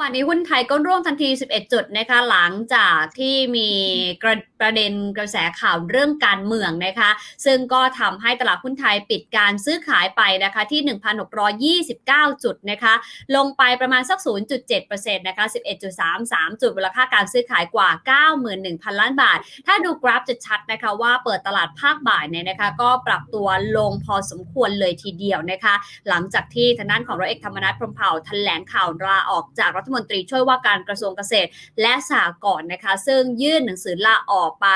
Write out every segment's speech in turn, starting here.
วันนี้หุ้นไทยก็ร่วงทันที 11 จุดนะคะหลังจากที่มีกระประเด็นกระแสข่าวเรื่องการเมืองนะคะ ซึ่งก็ทำให้ตลาดหุ้นไทยปิดการซื้อขายไปนะคะที่ 1,629 จุดนะคะลงไปประมาณสัก 0.7%นะคะ 11.33 จุดมูลค่าการซื้อขายกว่า 91,000 ล้านบาท ถ้าดูกราฟจะชัดนะคะว่าเปิดตลาดภาคบ่ายเนี่ยนะคะก็ปรับตัวลงพอสมควรเลยทีเดียวนะคะ หลังจากที่ทางด้านของร้อยเอกธรรมนัฐพรหมเผ่าแถลงข่าวลาออกจากรัฐมนตรีช่วยว่าการกระทรวงเกษตร และสหกรณ์นะคะ ซึ่งยื่นหนังสือลาออกไป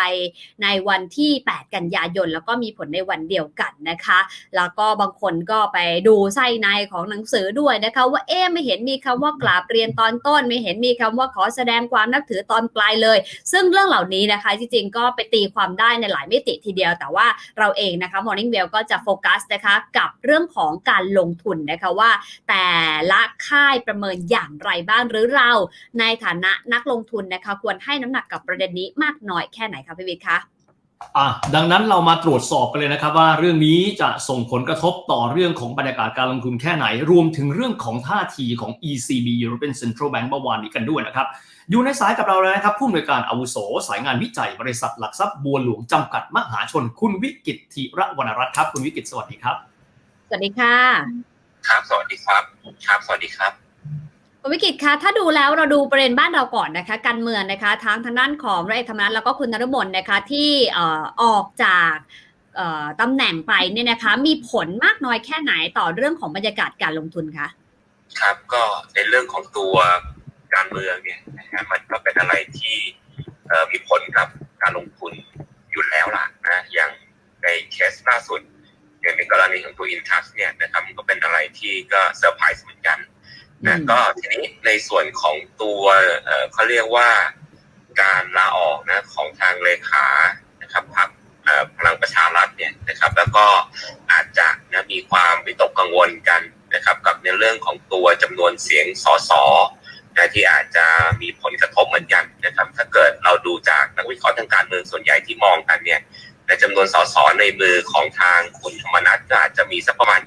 ในวันที่ 8 กันยายน แล้วก็มีผลในวันเดียวกันนะคะ แล้วก็บางคนก็ไปดูไส้ในของหนังสือด้วยนะคะ ว่าเอ๊ไม่เห็นมีคำว่ากราบเรียนตอนต้น ไม่เห็นมีคำว่าขอแสดงความนับถือตอนปลายเลย ซึ่งเรื่องเหล่านี้นะคะจริงๆก็ไปตีความได้ในหลายมิติทีเดียว แต่ว่าเราเองนะคะ Morning Well ก็จะโฟกัสนะคะกับเรื่องของการลงทุนนะคะว่า แต่ละค่ายประเมินอย่างไรบ้างหรือเราในฐานะนักลงทุนนะคะควรให้น้ำหนักกับประเด็นนี้มากน้อยแค่ไหนคะพี่วิทย์คะอะดังนั้นเรามาตรวจสอบกันเลยนะครับว่าเรื่องนี้จะส่งผลกระทบต่อเรื่องของบรรยากาศการลงทุนแค่ไหน รวมถึงเรื่องของท่าทีของ ECB European Central Bank เมื่อวานนี้กันด้วยนะครับ อยู่ในสายกับเราเลยนะครับ ผู้อำนวยการอาวุโส สายงานวิจัยบริษัทหลักทรัพย์บัวหลวงจำกัดมหาชน คุณวิกิตธีระวรรณรัตน์ครับ คุณวิกิตสวัสดีครับ สวัสดีค่ะ ครับ สวัสดีครับ ครับ สวัสดีครับ คุณวิกิตคะถ้าดูแล้วเราดูประเด็นบ้านเราก่อนนะคะ การเมืองนะคะทั้งทางด้านของร้อยเอกธรรมนัฐแล้วก็คุณนรมนนะคะที่ออกจากตำแหน่งไปเนี่ยนะคะมีผลมากน้อยแค่ไหนต่อเรื่องของบรรยากาศการลงทุนคะครับก็ในเรื่องของตัวการเมืองเนี่ยนะฮะมันก็เป็นอะไรที่มีผลกับการลงทุนอยู่แล้วล่ะนะอย่างในเคสล่าสุดอย่างในกรณีของตัวอินทัสเนี่ยนะครับมันก็เป็นอะไรที่ก็เซอร์ไพรส์เหมือนกัน นะอืมก็ทีนี้ในส่วนของตัวเอ่อเขาเรียกว่าการลาออกนะของทางเลขานะครับพรรคเอ่อพลังประชารัฐเนี่ยนะครับ แล้วก็อาจจะนะมีความวิตกกังวลกันนะครับ กับในเรื่องของตัวจำนวนเสียงสสนะที่อาจจะมีผลกระทบเหมือนกันนะครับ ถ้าเกิดเราดูจากนักวิเคราะห์ทางการเมืองส่วนใหญ่ที่มองกันเนี่ยในจำนวนสสในมือของทางคุณธรรมนัฐก็อาจจะมีสักประมาณ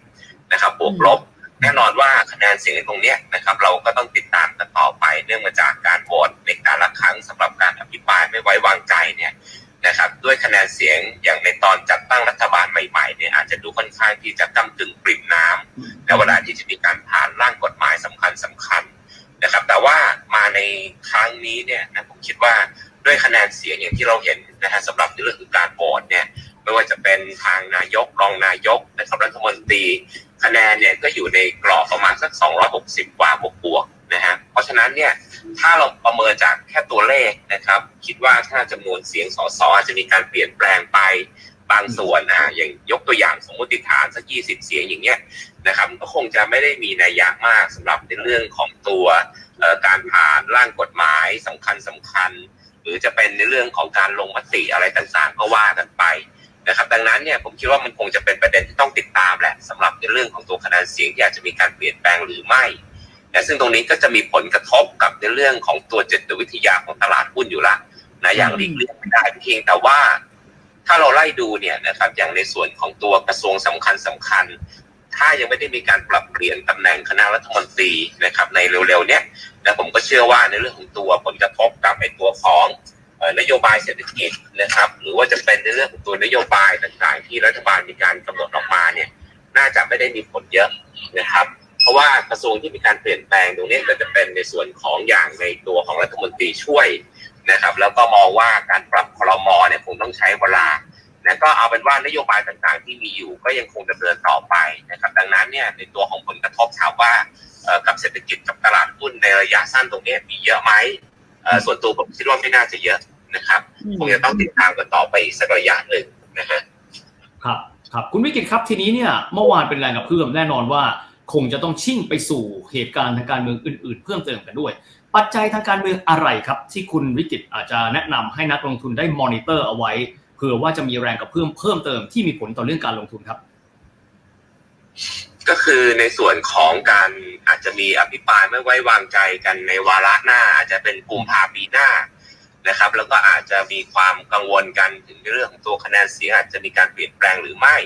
20 นะครับบวกลบ แน่นอนว่าคะแนนเสียงตรงนี้นะครับ เราก็ต้องติดตามกันต่อไป เนื่องมาจากการโหวตในการละครั้งสำหรับการอภิปรายไม่ไว้วางใจเนี่ยนะครับ ด้วยคะแนนเสียงอย่างในตอนจัดตั้งรัฐบาลใหม่ๆเนี่ยอาจจะดูค่อนข้างที่จะก้ากึ่งปริ่มน้ำและเวลาที่จะมีการผ่านร่างกฎหมายสำคัญสำคัญนะครับ แต่ว่ามาในครั้งนี้เนี่ยนะผมคิดว่าด้วยคะแนนเสียงอย่างที่เราเห็นนะฮะสำหรับเรื่องของการโหวตเนี่ยไม่ว่าจะเป็นทางนายกรองนายกนะครับรัฐมนตรี คะแนนเนี่ยก็อยู่ในกรอบประมาณสัก 260 กว่าบวกๆนะฮะ เพราะฉะนั้นเนี่ยถ้าเราประเมินจากแค่ตัวเลขนะครับ คิดว่าถ้าจำนวนเสียงสสอาจจะมีการเปลี่ยนแปลงไปบางส่วนนะอย่างยกตัวอย่างสมมติฐานสัก20เสียงอย่างเงี้ยนะครับ ก็คงจะไม่ได้มีนัยยะมากสำหรับในเรื่องของตัวการผ่านร่างกฎหมายสำคัญสำคัญ หรือจะเป็นในเรื่องของการลงมติอะไรต่างๆ ก็ว่ากันไป นะครับดังนั้นเนี่ยผมคิดว่ามันคงจะเป็นประเด็นที่ต้องติดตามแหละสำหรับในเรื่องของตัวคะแนนเสียงที่อาจจะมีการเปลี่ยนแปลงหรือไม่นะซึ่งตรงนี้ก็จะมีผลกระทบกับในเรื่องของตัวจิตวิทยาของตลาดหุ้นอยู่ละนะอย่างหลีกเลี่ยงไม่ได้เพียงแต่ว่าถ้าเราไล่ดูเนี่ยนะครับอย่างในส่วนของตัวกระทรวงสำคัญสำคัญ ถ้ายังไม่ได้มีการปรับเปลี่ยนตำแหน่งคณะรัฐมนตรีนะครับในเร็วๆเนี่ยนะผมก็เชื่อว่าในเรื่องของตัวผลกระทบกับไอ้ตัวของ นโยบายเศรษฐกิจนะครับ หรือว่าจะเป็นในเรื่องของตัวนโยบายต่างๆ ที่รัฐบาลมีการกำหนดออกมาเนี่ยน่าจะไม่ได้มีผลเยอะนะครับ เพราะว่ากระทรวงที่มีการเปลี่ยนแปลงตรงนี้ก็จะเป็นในส่วนของอย่างในตัวของรัฐมนตรีช่วยนะครับ แล้วก็มองว่าการปรับคลมอเนี่ยคงต้องใช้เวลานะก็เอาเป็นว่านโยบายต่างๆ ที่มีอยู่ก็ยังคงดำเนินต่อไปนะครับ ดังนั้นเนี่ยในตัวของผลกระทบถามว่ากับเศรษฐกิจกับตลาดหุ้นในระยะสั้นตรงนี้มีเยอะไหม ส่วนตัวผมคิดว่าไม่น่าจะเยอะนะครับคงจะต้องติดตามกันต่อไปอีกสักระยะหนึ่งนะฮะครับครับคุณวิกิตครับทีนี้เนี่ยเมื่อวานเป็นแรงกระเพื่อมแน่นอนว่าคงจะต้องชิ่งไปสู่เหตุการณ์ทางการเมืองอื่น ๆ เพิ่มเติมกันด้วย ปัจจัยทางการเมืองอะไรครับ ที่คุณวิกิตอาจจะแนะนำให้นักลงทุนได้มอนิเตอร์เอาไว้เผื่อว่าจะมีแรงกระเพื่อมเพิ่มเติมที่มีผลต่อเรื่องการลงทุนครับ ก็คือในส่วนของการอาจจะมีอภิปรายไม่ไว้วางใจกันในวาระหน้า อาจจะเป็นกุมภาปีหน้านะครับ แล้วก็อาจจะมีความกังวลกันถึงเรื่องของตัวคะแนนเสียงอาจจะมีการเปลี่ยนแปลงหรือไม่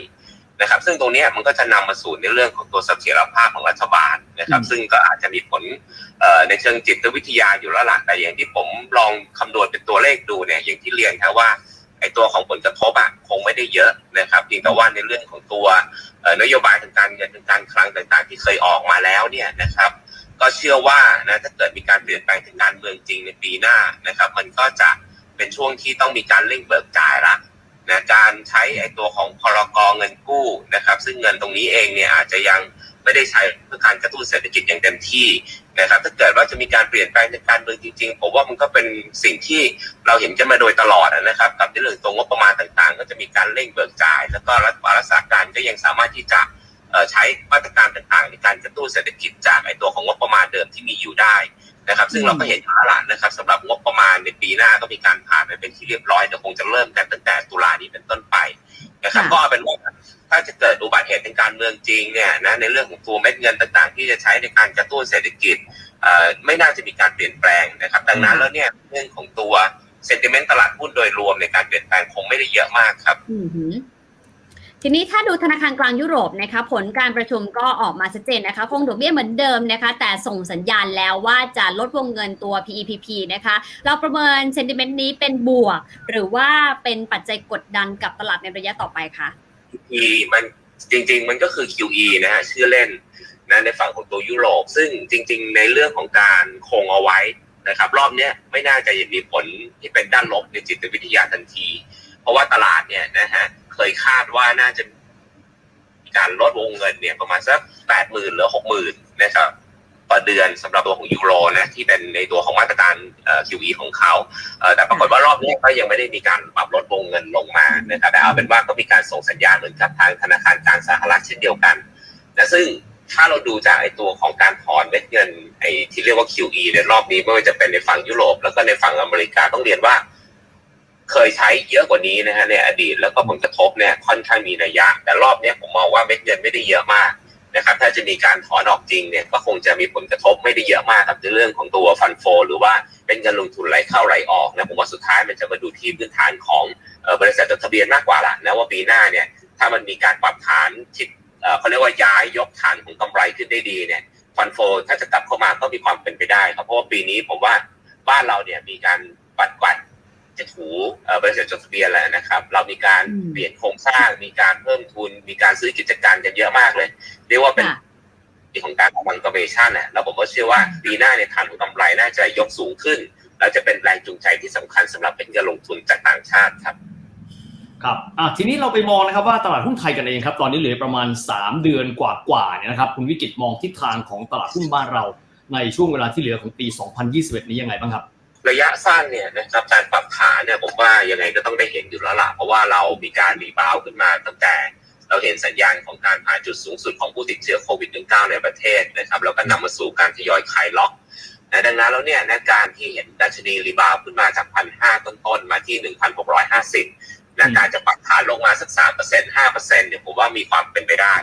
นะครับ ซึ่งตรงนี้มันก็จะนำมาสู่ในเรื่องของตัวเสถียรภาพของรัฐบาลนะครับ ซึ่งก็อาจจะมีผลในเชิงจิตวิทยาอยู่แล้วล่ะแต่อย่างที่ผมลองคำนวณเป็นตัวเลขดูเนี่ยอย่างที่เรียนครับว่า ไอ้ตัวของผลกระทบอะคงไม่ได้เยอะนะครับเพียงแต่ว่าในเรื่องของตัวนโยบายทางการเงินทางการคลังต่างๆ ที่เคยออกมาแล้วเนี่ยนะครับ ก็เชื่อว่านะถ้าเกิดมีการเปลี่ยนแปลงทางการเมืองจริงในปีหน้านะครับ มันก็จะเป็นช่วงที่ต้องมีการเร่งเบิกจ่ายละ นะการใช้ไอ้ตัวของพรกเงินกู้นะครับ ซึ่งเงินตรงนี้เองเนี่ยอาจจะยังไม่ได้ใช้เพื่อการกระตุ้นเศรษฐกิจอย่างเต็มที่นะครับ ถ้าเกิดว่าจะมีการเปลี่ยนแปลงในการเมืองจริงๆผมว่ามันก็เป็นสิ่งที่เราเห็นกันมาโดยตลอดนะครับ กับเรื่องตัวงบประมาณต่างๆ ก็จะมีการเร่งเบิกจ่าย แล้วก็รัฐบาลรักษาการก็ยังสามารถที่จะ ใช้มาตรการต่างๆในการกระตุ้นเศรษฐกิจจากไอตัวของงบประมาณเดิมที่มีอยู่ได้นะครับ ซึ่งเราก็เห็นอยู่แล้วล่ะนะครับสำหรับงบประมาณในปีหน้าก็มีการผ่านไปเป็นที่เรียบร้อยเดี๋ยวคงจะเริ่มกันตั้งแต่ตุลานี้เป็นต้นไปนะครับค่ะก็เอาเป็นว่าถ้าจะเกิดอุบัติเหตุทางการเมืองจริงเนี่ยนะในเรื่องของตัวเม็ดเงินต่างๆ ที่จะใช้ในการกระตุ้นเศรษฐกิจเอ่อไม่น่าจะมีการเปลี่ยนแปลงนะครับ ดังนั้นแล้วเนี่ยเรื่องของตัวเซนติเมนต์ตลาดหุ้นโดยรวมในการเปลี่ยนแปลงคงไม่ได้เยอะมากครับอือหือ ทีนี้ถ้าดูธนาคารกลางยุโรปนะคะผลการประชุมก็ออกมาชัดเจนนะคะคงดอกเบี้ยเหมือนเดิมนะคะแต่ส่งสัญญาณแล้วว่าจะลดวงเงินตัว PEPP นะคะเราประเมินเซนติเมนต์นี้เป็นบวก หรือว่าเป็นปัจจัยกดดันกับตลาดในระยะต่อไปคะ QE มันจริง ๆ มันก็คือ QE นะฮะชื่อเล่นนะในฝั่งของตัวยุโรป ซึ่งจริง ๆ ในเรื่องของการคงเอาไว้นะครับรอบเนี้ยไม่น่าจะมีผลที่เป็นด้านลบในจิตวิทยาทันที เพราะว่าตลาดเนี่ยนะฮะ เคยคาดว่าน่าจะการลดวงเงินเนี่ยประมาณสักแปดหมื่นหรือหกหมื่นนะครับต่อเดือนสำหรับตัวของยูโรนะที่เป็นในตัวของมาตรการ QE ของเขาแต่ปรากฏว่ารอบนี้ก็ยังไม่ได้มีการปรับลดวงเงินลงมานะครับแต่เอาเป็นว่าก็มีการส่งสัญญาณเหมือนกับทางธนาคารกลางสหรัฐเช่นเดียวกันนะซึ่งถ้าเราดูจากไอตัวของการถอนเม็ดเงินไอที่เรียกว่า QE ในรอบนี้ไม่ว่าจะเป็นในฝั่งยุโรปแล้วก็ในฝั่งอเมริกาต้องเรียนว่า เคยใช้เยอะกว่านี้นะฮะในอดีตแล้วก็ผลกระทบเนี่ยค่อนข้างมีนัยยะแต่รอบนี้ผมมองว่าเม็ดเงินไม่ได้เยอะมากนะครับถ้าจะมีการถอนออกจริงเนี่ยก็คงจะมีผลกระทบไม่ได้เยอะมากกับในเรื่องของตัวฟันโฟหรือว่าเป็นเงินลงทุนไหลเข้าไหลออกนะผมว่าสุดท้ายมันจะมาดูที่พื้นฐานของบริษัทจดทะเบียนมากกว่าละนะว่าปีหน้าเนี่ยถ้ามันมีการปรับฐานทิศเขาเรียกว่าย้ายยกฐานของกำไรขึ้นได้ดีเนี่ยฟันโฟถ้าจะกลับเข้ามาก็มีความเป็นไปได้ครับเพราะว่าปีนี้ผมว่าบ้านเราเนี่ยมีการปัดกวาด จะถูเอ่อบริษัทจดทะเบียนแล้วนะครับ เรามีการอืมเปลี่ยนโครงสร้าง มีการเพิ่มทุน มีการซื้อกิจการกันเยอะมากเลย เรียกว่าเป็นค่ะปีของการบังกอเมชันน่ะแล้วผมก็เชื่อว่าปีหน้าเนี่ยฐานของกำไรน่าจะยกสูงขึ้น แล้วจะเป็นแรงจูงใจที่สำคัญสำหรับเป็นเงินลงทุนจากต่างชาติครับครับอะทีนี้เราไปมองนะครับว่าตลาดหุ้นไทยกันเองครับ ตอนนี้เหลือประมาณ 3 เดือนกว่าๆเนี่ยนะครับคุณวิกิตมองทิศทางของตลาดหุ้นบ้านเรา ในช่วงเวลาที่เหลือของปี 2021 นี้ยังไงบ้างครับ ระยะสั้นเนี่ยนะครับการปรับฐานเนี่ยผมว่ายังไงก็ต้องได้เห็นอยู่แล้วล่ะเพราะว่าเรามีการรีบาวด์ขึ้นมาตั้งแต่ เราเห็นสัญญาณของการผ่านจุดสูงสุดของผู้ติดเชื้อโควิด -19 ในประเทศนะครับแล้วก็นำมาสู่การทยอยคลายล็อกนะดังนั้นแล้วเนี่ยนะการที่เห็นดัชนีรีบาวด์ขึ้นมาจากพันห้าต้นๆมาที่หนึ่งพันหกร้อยห้าสิบนะการจะปรับฐานลงมาสักสามเปอร์เซ็นต์ห้าเปอร์เซ็นต์เนี่ยผมว่ามีความเป็นไปได้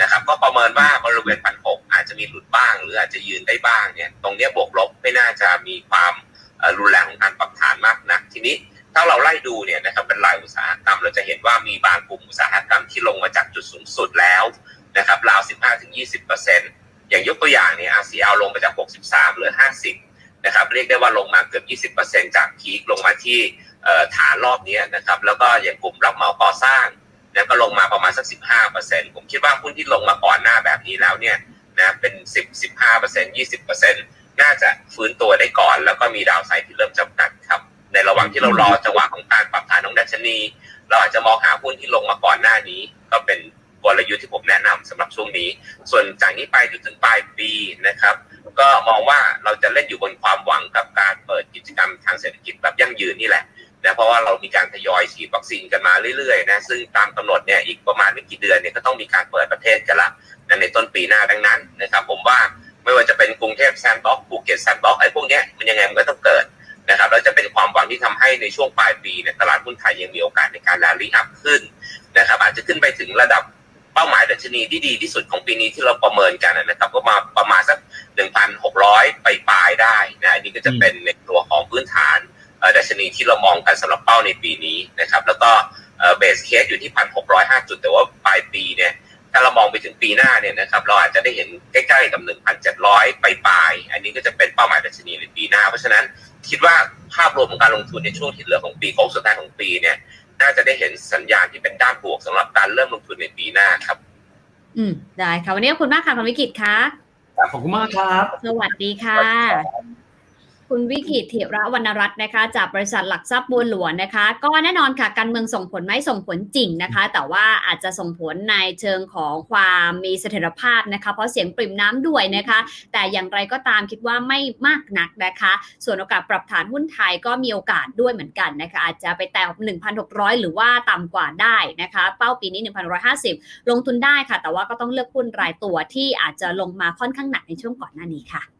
นะครับก็ประเมินว่าบริเวณพันหกอาจจะมีหลุดบ้าง หรืออาจจะยืนได้บ้างเนี่ยตรงเนี้ยบวกลบไม่น่าจะมีความเอ่อ รุนแรงของการปรับฐานมากนักทีนี้ถ้าเราไล่ดูเนี่ยนะครับเป็นรายอุตสาหกรรมเราจะเห็นว่ามีบางกลุ่มอุตสาหกรรมที่ลงมาจากจุดสูงสุดแล้วนะครับราว 15-20%อย่างยกตัวอย่างเนี่ย RCL ลงมาจาก 63เหลือ 50นะครับเรียกได้ว่าลงมาเกือบ 20%จากพีคลงมาที่ฐานรอบนี้นะครับแล้วก็อย่างกลุ่มรับเหมาก่อสร้างนะก็ลงมาประมาณสัก 15%ผมคิดว่าหุ้นที่ลงมาก่อนหน้าแบบนี้แล้วเนี่ยนะเป็น 10 15% 20% น่าจะฟื้นตัวได้ก่อน แล้วก็มีดาวไซด์ที่เริ่มจำกัดครับ ในระหว่างที่เรารอจังหวะของการปรับฐานของดัชนี เราอาจจะมองหาหุ้นที่ลงมาก่อนหน้านี้ ก็เป็นกลยุทธ์ที่ผมแนะนำสำหรับช่วงนี้ ส่วนจากนี้ไปจนถึงปลายปีนะครับ ก็มองว่าเราจะเล่นอยู่บนความหวังกับการเปิดกิจกรรมทางเศรษฐกิจแบบยั่งยืนนี่แหละนะเพราะว่าเรามีการทยอยฉีดวัคซีนกันมาเรื่อยๆนะซึ่งตามกำหนดเนี่ยอีกประมาณไม่กี่เดือนเนี่ยก็ต้องมีการเปิดประเทศกันละในต้นปีหน้าดังนั้นนะครับ ผมว่า ไม่ว่าจะเป็นกรุงเทพแซนด์บ็อกซ์ภูเก็ตแซนด์บ็อกซ์ไอ้พวกเนี้ยมันยังไงมันก็ต้องเกิดนะครับแล้วจะเป็นความหวังที่ทำให้ในช่วงปลายปีเนี่ยตลาดหุ้นไทยยังมีโอกาสในการแรลลี่อัพขึ้นนะครับ อาจจะขึ้นไปถึงระดับเป้าหมายดัชนีที่ดีที่สุดของปีนี้ที่เราประเมินกันนะครับ ก็มาประมาณสัก 1,600 ไปปลายๆได้นะอันนี้ก็จะเป็นในตัวของพื้นฐานเอ่อดัชนีที่เรามองกันสำหรับเป้าในปีนี้นะครับ แล้วก็เบสเคสอยู่ที่ 1,605 ปถึงปีหน้าเนี่ยนะครับเราอาจจะได้เห็นใกล้ๆกับ 1,700 ไปปลายๆอันนี้ก็จะเป็นเป้าหมายดัชนีในปีหน้า เพราะฉะนั้นคิดว่าภาพรวมของการลงทุนในช่วงที่เหลือของปีโค้งสุดท้ายของปีเนี่ยน่าจะได้เห็นสัญญาณที่เป็นด้านบวกสำหรับการเริ่มลงทุนในปีหน้าครับ อืมได้ค่ะวันนี้ขอบคุณมากค่ะคุณวิกิตค่ะขอบคุณมากครับ สวัสดีค่ะ คุณวิกิตเถระวรรณรัตน์นะคะ จากบริษัทหลักทรัพย์บัวหลวงนะคะ ก็แน่นอนค่ะการเมืองส่งผลไหมส่งผลจริงนะคะ แต่ว่าอาจจะส่งผลในเชิงของความมีเสถียรภาพนะคะ เพราะเสียงปริ่มน้ำด้วยนะคะ แต่อย่างไรก็ตามคิดว่าไม่มากนักนะคะ ส่วนโอกาสปรับฐานหุ้นไทยก็มีโอกาสด้วยเหมือนกันนะคะ อาจจะไปแตะ1,600 หรือว่าต่ำกว่าได้นะคะ เป้าปีนี้1,150 ลงทุนได้ค่ะ แต่ว่าก็ต้องเลือกหุ้นรายตัวที่อาจจะลงมาค่อนข้างหนักในช่วงก่อนหน้านี้ค่ะ